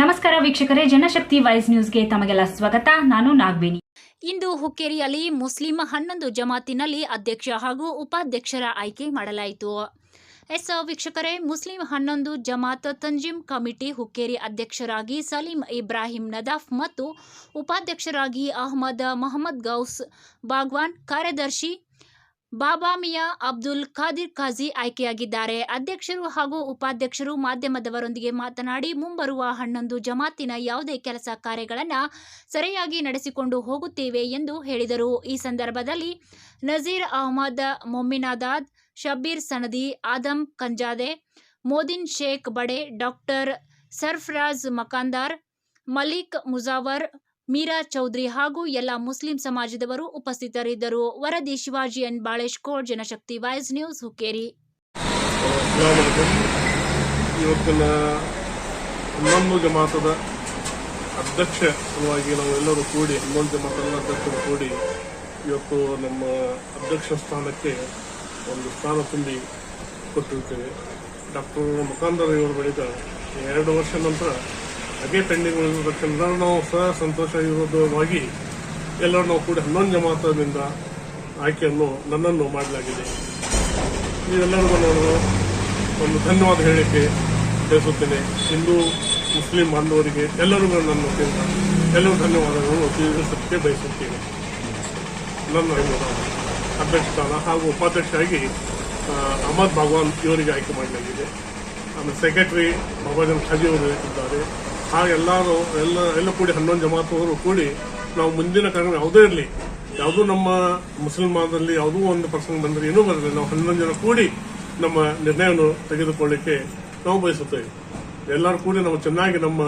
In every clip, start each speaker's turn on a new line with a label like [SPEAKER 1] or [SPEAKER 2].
[SPEAKER 1] ನಮಸ್ಕಾರ ವೀಕ್ಷಕರೇ, ಜನಶಕ್ತಿ ವಾಯ್ಸ್ ನ್ಯೂಸ್ಗೆ ತಮಗೆಲ್ಲ ಸ್ವಾಗತ. ನಾನು ನಾಗವೇಣಿ.
[SPEAKER 2] ಇಂದು ಹುಕ್ಕೇರಿಯಲ್ಲಿ ಮುಸ್ಲಿಂ ಹನ್ನೊಂದು ಜಮಾತಿನಲ್ಲಿ ಅಧ್ಯಕ್ಷ ಹಾಗೂ ಉಪಾಧ್ಯಕ್ಷರ ಆಯ್ಕೆ ಮಾಡಲಾಯಿತು. ಎಸ್, ವೀಕ್ಷಕರೇ, ಮುಸ್ಲಿಂ ಹನ್ನೊಂದು ಜಮಾತ್ ತಂಜಿಮ್ ಕಮಿಟಿ ಹುಕ್ಕೇರಿ ಅಧ್ಯಕ್ಷರಾಗಿ ಸಲೀಂ ಇಬ್ರಾಹಿಂ ನದಾಫ್ ಮತ್ತು ಉಪಾಧ್ಯಕ್ಷರಾಗಿ ಅಹಮದ್ ಮೊಹಮ್ಮದ್ ಗೌಸ್ ಬಾಗ್ವಾನ್, ಕಾರ್ಯದರ್ಶಿ ಬಾಬಾ ಮಿಯಾ ಅಬ್ದುಲ್ ಖಾದಿರ್ ಖಾಜಿ ಆಯ್ಕೆಯಾಗಿದ್ದಾರೆ. ಅಧ್ಯಕ್ಷರು ಹಾಗೂ ಉಪಾಧ್ಯಕ್ಷರು ಮಾಧ್ಯಮದವರೊಂದಿಗೆ ಮಾತನಾಡಿ, ಮುಂಬರುವ ಹನ್ನೊಂದು ಜಮಾತಿನ ಯಾವುದೇ ಕೆಲಸ ಕಾರ್ಯಗಳನ್ನು ಸರಿಯಾಗಿ ನಡೆಸಿಕೊಂಡು ಹೋಗುತ್ತೇವೆ ಎಂದು ಹೇಳಿದರು. ಈ ಸಂದರ್ಭದಲ್ಲಿ ನಜೀರ್ ಅಹಮದ್, ಮೊಮ್ಮಿನಾದಾದ್ ಶಬೀರ್ ಸನದಿ, ಆದಮ್ ಕಂಜಾದೆ ಮೋದಿನ್ ಶೇಖ್ ಬಡೆ, ಡಾಕ್ಟರ್ ಸರ್ಫರಾಜ್ ಮಕಾಂದಾರ್, ಮಲಿಕ್ ಮುಜಾವರ್ ಮೀರಾ ಚೌಧರಿ ಹಾಗೂ ಎಲ್ಲ ಮುಸ್ಲಿಂ ಸಮಾಜದವರು ಉಪಸ್ಥಿತರಿದ್ದರು. ವರದಿ Shivaji N. Baleshkot Janashakti voice news Hukkeri.
[SPEAKER 3] ಇವತ್ತಿನ ಇನ್ನೊಂದು ಜಮಾತದ ಅಧ್ಯಕ್ಷ ಸಲುವಾಗಿ ನಾವೆಲ್ಲರೂ ಕೂಡಿ ಇನ್ನೊಂದು ಜಮಾತದ ಅಧ್ಯಕ್ಷರು ಕೂಡಿ, ಇವತ್ತು ನಮ್ಮ ಅಧ್ಯಕ್ಷ ಸ್ಥಾನಕ್ಕೆ ಒಂದು ಸ್ಥಾನ ತುಂಬಿ ಕೊಟ್ಟಿರ್ತೇವೆ ಡಾಕ್ಟರ್ ಮುಖಾಂತರ ಇವರು ಬಳಿಕ ಎರಡು ವರ್ಷ ನಂತರ ಹಾಗೆ ಪೆಂಡಿಂಗ್ ಉಳಿದಿದ್ದಕ್ಕೆಲ್ಲ ನಾವು ಸಹ ಸಂತೋಷ ಇರುವುದಾಗಿ ಎಲ್ಲರೂ ನಾವು ಕೂಡ ಹನ್ನೊಂದು ಜಮಾತದಿಂದ ಆಯ್ಕೆಯನ್ನು ನನ್ನನ್ನು ಮಾಡಲಾಗಿದೆ. ಇವೆಲ್ಲರಿಗೂ ನಾನು ಒಂದು ಧನ್ಯವಾದ ಹೇಳಲಿಕ್ಕೆ ಬಯಸುತ್ತೇನೆ. ಹಿಂದೂ, ಮುಸ್ಲಿಂ ಬಾಂಧವರಿಗೆ ಎಲ್ಲರೂ ನನ್ನ ಎಲ್ಲರೂ ಧನ್ಯವಾದಗಳನ್ನು ತಿಳಿಸಲಿಕ್ಕೆ ಬಯಸುತ್ತೇನೆ. ನನ್ನ ಅಧ್ಯಕ್ಷ ಸ್ಥಾನ ಹಾಗೂ ಉಪಾಧ್ಯಕ್ಷರಾಗಿ ಅಹಮದ್ ಭಗವಾನ್ ಇವರಿಗೆ ಆಯ್ಕೆ ಮಾಡಲಾಗಿದೆ. ಆಮೇಲೆ ಸೆಕ್ರೆಟರಿ ಬಾಬಾಜನ್ ಖಾಜಿ ಅವರು ಇದ್ದಾರೆ. ಹಾಗೆ ಎಲ್ಲರೂ ಎಲ್ಲ ಎಲ್ಲ ಕೂಡಿ ಹನ್ನೊಂದು ಜಮಾತವರು ಕೂಡಿ ನಾವು ಮುಂದಿನ ಕಾರ್ಯಕ್ರಮ ಯಾವುದೇ ಇರಲಿ ಯಾವುದೂ ನಮ್ಮ ಮುಸಲ್ಮಾನದಲ್ಲಿ ಯಾವುದೂ ಒಂದು ಪ್ರಸಂಗ ಬಂದರೆ ಏನೂ ಬರಲಿ ನಾವು ಹನ್ನೊಂದು ಜನ ಕೂಡಿ ನಮ್ಮ ನಿರ್ಣಯವನ್ನು ತೆಗೆದುಕೊಳ್ಳಿಕ್ಕೆ ನಾವು ಬಯಸುತ್ತೇವೆ. ಎಲ್ಲರೂ ಕೂಡಿ ನಾವು ಚೆನ್ನಾಗಿ ನಮ್ಮ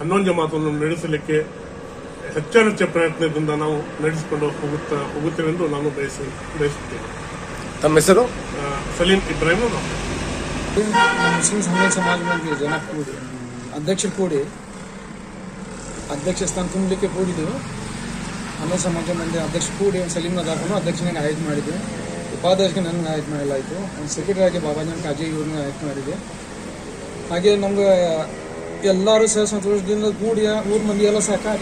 [SPEAKER 3] ಹನ್ನೊಂದು ಜಮಾತವನ್ನು ನಡೆಸಲಿಕ್ಕೆ ಹೆಚ್ಚೆಚ್ಚ ಪ್ರಯತ್ನದಿಂದ ನಾವು ನಡೆಸಿಕೊಂಡು ಹೋಗುತ್ತಾ ಹೋಗುತ್ತೇವೆ ಎಂದು ನಾನು ಬಯಸಿ ಬಯಸುತ್ತೇನೆ.
[SPEAKER 4] ತಮ್ಮ ಹೆಸರು?
[SPEAKER 3] ಆ, ಸಲೀಂ ಇಬ್ರಾಹಿಂ ನಾವು
[SPEAKER 5] ಮುಸ್ಲಿಂ ಸಂಘ ಸಮಾಜ ಮಂದಿ ಜನ ಕೂಡಿ ಅಧ್ಯಕ್ಷರು ಕೂಡಿ ಅಧ್ಯಕ್ಷ ಸ್ಥಾನ ತುಂಬಲಿಕ್ಕೆ ಕೂಡಿದ್ದೆವು ಅನ್ನ ಸಮಾಜ ಮಂದಿ ಅಧ್ಯಕ್ಷ ಕೂಡಿ ಒಂದು ಸಲೀಮ್ ನದಾಫನ್ನು ಅಧ್ಯಕ್ಷನಾಗಿ ಆಯ್ಕೆ ಮಾಡಿದ್ದೆ. ಉಪಾಧ್ಯಕ್ಷಕ್ಕೆ ನನ್ನ ಆಯ್ಕೆ ಮಾಡಲಾಯಿತು. ಒಂದು ಸೆಕ್ರೆಟರಿ ಆಗಿ ಬಾಬಾಜನ್ ಕಾಜಿ ಇವ್ರನ್ನ ಆಯ್ಕೆ ಮಾಡಿದೆ. ಹಾಗೆ ನಮ್ಗೆ ಎಲ್ಲರೂ ಸಹ ಸಂತೋಷದಿಂದ ಕೂಡಿ ಊರ ಮಂದಿ ಎಲ್ಲ ಸಹಕಾರ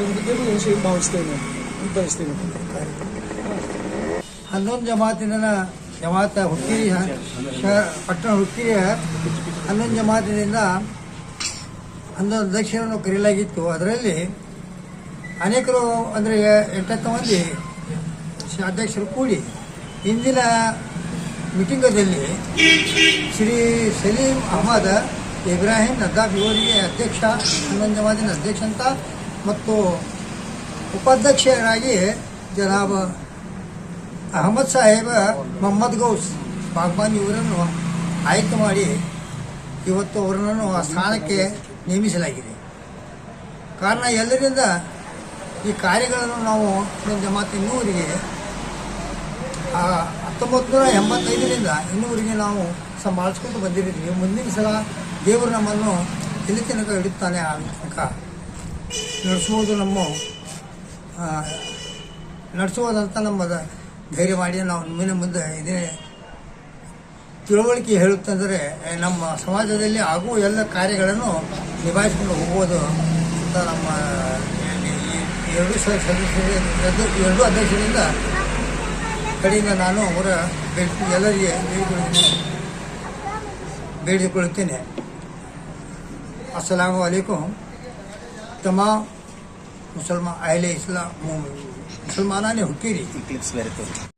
[SPEAKER 5] ಭಾವಿಸ್ತೇವೆ ನಾವು
[SPEAKER 6] ಹನ್ನೊಂದು ಜಮಾತಿನ ಜಮಾತ ಹುಕ್ಕಿರಿ ಪಟ್ಟಣ ಹುಕ್ಕಿರಿಯ ಹನ್ನೊಂದು ಜಮಾತಿನಿಂದ ಹನ್ನೊಂದು ಅಧ್ಯಕ್ಷರನ್ನು ಕರೆಯಲಾಗಿತ್ತು. ಅದರಲ್ಲಿ ಅನೇಕರು ಅಂದರೆ ಎಂಟತ್ತು ಮಂದಿ ಅಧ್ಯಕ್ಷರು ಕೂಡಿ ಇಂದಿನ ಮೀಟಿಂಗದಲ್ಲಿ ಶ್ರೀ ಸಲೀಂ ಅಹಮದ್ ಇಬ್ರಾಹಿಂ ನದ್ದಾಫ್ ಇವರಿಗೆ ಅಧ್ಯಕ್ಷ, ಸಂಬಂಧವಾದಿನ ಅಧ್ಯಕ್ಷ ಅಂತ ಮತ್ತು ಉಪಾಧ್ಯಕ್ಷರಾಗಿ ಜನಾಬ್ ಅಹಮದ್ ಸಾಹೇಬ, ಮೊಹಮ್ಮದ್ ಗೌಸ್ ಬಾಗ್ಬಾನ್ ಇವರನ್ನು ಆಯ್ಕೆ ಮಾಡಿ ಇವತ್ತು ಅವರನ್ನು ಆ ಸ್ಥಾನಕ್ಕೆ ನೇಮಿಸಲಾಗಿದೆ. ಕಾರಣ ಎಲ್ಲರಿಂದ ಈ ಕಾರ್ಯಗಳನ್ನು ನಾವು ನಮ್ಮ ಮತ್ತು ಇನ್ನೂರಿಗೆ ಹತ್ತೊಂಬತ್ತು ನೂರ ಎಂಬತ್ತೈದರಿಂದ ಇನ್ನೂರಿಗೆ ನಾವು ಸಂಭಾಳಿಸ್ಕೊಂಡು ಬಂದಿರಿದ್ದೀವಿ ಮುಂದಿನ ಸಲ ದೇವರು ನಮ್ಮನ್ನು ಎಲ್ಲಿ ತನಕ ಇಡುತ್ತಾನೆ ಆ ತನಕ ನಡೆಸುವುದು ನಮ್ಮ ನಡೆಸುವುದಂತ ನಮ್ಮ ಧೈರ್ಯ ಮಾಡಿ ನಾವು ಮುಂದೆ ಮುಂದೆ ಇದೇ ತಿಳುವಳಿಕೆ ಹೇಳುತ್ತಂದರೆ ನಮ್ಮ ಸಮಾಜದಲ್ಲಿ ಆಗುವ ಎಲ್ಲ ಕಾರ್ಯಗಳನ್ನು ನಿಭಾಯಿಸಿಕೊಂಡು ಹೋಗುವುದು ಅಂತ ನಮ್ಮ ಎರಡು ಸದಸ್ಯರಿಂದ ಎರಡು ಅಧ್ಯಕ್ಷರಿಂದ ಕಡೆಯಿಂದ ನಾನು ಅವರ ಎಲ್ಲರಿಗೆ ಬೇಡಿಕೊಳ್ಳುತ್ತೇನೆ ಅಸ್ಸಲಾಮು ಅಲೈಕುಮ್. ತಮಾ ಮುಸಲ್ಮಾ, ಅಹ್ಲೆ ಇಸ್ಲಾಂ ಮುಸಲ್ಮಾನೇ ಹುಟ್ಟಿರಿ